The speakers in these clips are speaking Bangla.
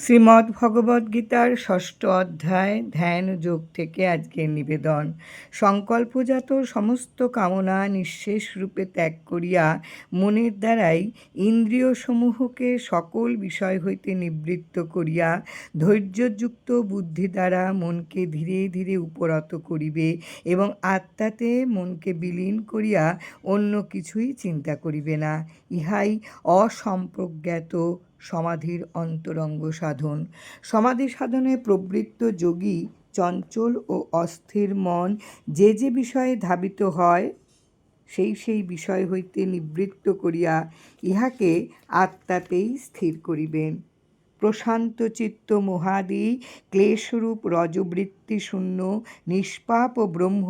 শ্রীমদ্ ভগবদ্গীতার ষষ্ঠ অধ্যায়, ধ্যান যোগ থেকে আজকের নিবেদন। সংকল্পজাত সমস্ত কামনা নিঃশেষ রূপে ত্যাগ করিয়া মনের দ্বারাই ইন্দ্রিয়সমূহকে সকল বিষয় হইতে নিবৃত্ত করিয়া ধৈর্যযুক্ত বুদ্ধি দ্বারা মনকে ধীরে ধীরে উপরত করিবে এবং আত্মাতে মনকে বিলীন করিয়া অন্য কিছুই চিন্তা করিবে না। ইহাই অসম্প্রজ্ঞাত সমাধির অন্তরঙ্গ সাধন। সমাধি সাধনে প্রবৃত্ত যোগী চঞ্চল ও অস্থির মন যে যে বিষয়ে ধাবিত হয়, সেই সেই বিষয় হইতে নিবৃত্ত করিয়া ইহাকে আত্মাতেই স্থির করিবেন। প্রশান্ত চিত্ত মহাদি, ক্লেশরূপ রজবৃত্তি শূন্য, নিষ্পাপ ও ব্রহ্ম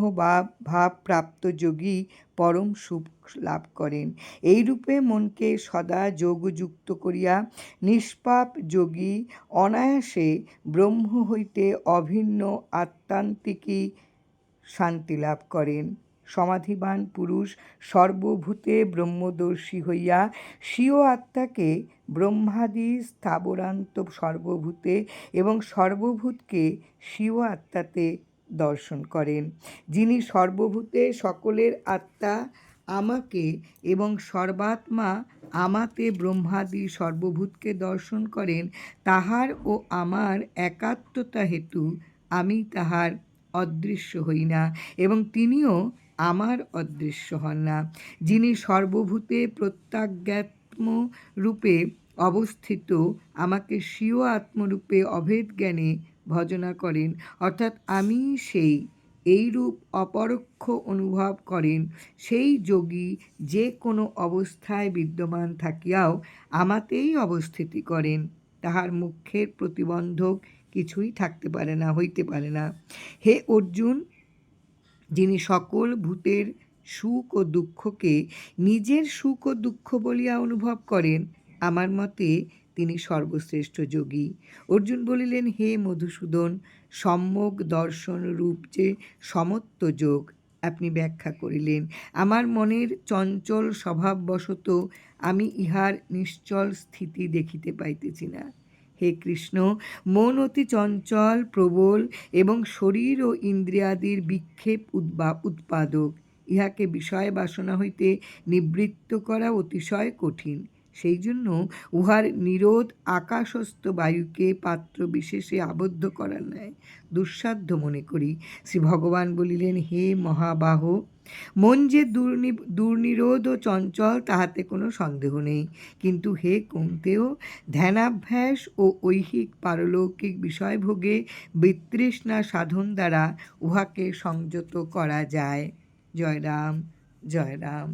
ভাব প্রাপ্ত যোগী পরম সুখ লাভ করেন। এইরূপে মনকে সদা যোগযুক্ত করিয়া নিষ্পাপ যোগী অনায়াসে ব্রহ্ম হইতে অভিন্ন আত্মান্তিকী শান্তি লাভ করেন। সমাধিবান পুরুষ সর্বভূতে ব্রহ্মদর্শী হইয়া স্বীয় আত্মাকে ব্রহ্মাদি স্থাবরান্ত সর্বভূতে এবং সর্বভূতকে স্বীয় আত্মাতে দর্শন করেন। যিনি সর্বভূতে সকলের আত্মা আমাকে এবং সর্বাত্মা আমাতে ব্রহ্মাদি সর্বভূতকে দর্শন করেন, তাহার ও আমার একাত্মতা হেতু আমি তাহার অদৃশ্য হই না এবং তিনিও আমার অদৃশ্য হন না। যিনি সর্বভূতে প্রত্যাজ্ঞাত্ম রূপে অবস্থিত, আমাকে স্বীয় আত্মরূপে অভেদ জ্ঞানে ভজনা করেন। অর্থাৎ আমি সেই এইরূপ অপরোক্ষ অনুভব করেন। সেই যোগী যে কোনো অবস্থায় বিদ্যমান থাকিয়াও আমাতেই অবস্থিতি করেন। তাহার মুখের প্রতিবন্ধক কিছুই থাকতে পারে না, হইতে পারে না। হে অর্জুন যিনি সকল ভূতের সুখ ও দুঃখকে নিজের সুখ ও দুঃখ বলিয়া অনুভব করেন, আমার মতে তিনি সর্বশ্রেষ্ঠ যোগী। অর্জুন বলিলেন, হে মধুসূদন, সম্যক দর্শন রূপ যে সমত্ব যোগ, আপনি ব্যাখ্যা করিলেন। আমার মনের চঞ্চল স্বভাববশত আমি ইহার নিশ্চল স্থিতি দেখিতে পাইতেছি না। হে কৃষ্ণ, মন অতি চঞ্চল, প্রবল এবং শরীর ও ইন্দ্রিয়াদির বিক্ষেপ উদ্বা, উৎপাদক। ইহাকে বিষয় বাসনা হইতে নিবৃত্ত করা অতিশয় কঠিন। সেই জন্য উহার নিরোধ আকাশস্থ বায়ুকে পাত্র বিশেষে আবদ্ধ করার ন্যায় দুঃসাধ্য মনে করি। শ্রী ভগবান বলিলেন, হে মহাবাহ, মন যে দুর্নি, দুর্নিরোধ ও চঞ্চল, তাহাতে কোনো সন্দেহ নেই। কিন্তু হে কুন্তেও ধ্যানাভ্যাস ও ঐহিক পারলৌকিক বিষয়ভোগে বিতৃষ্ণা সাধন দ্বারা উহাকে সংযত করা যায়। জয় রাম জয় রাম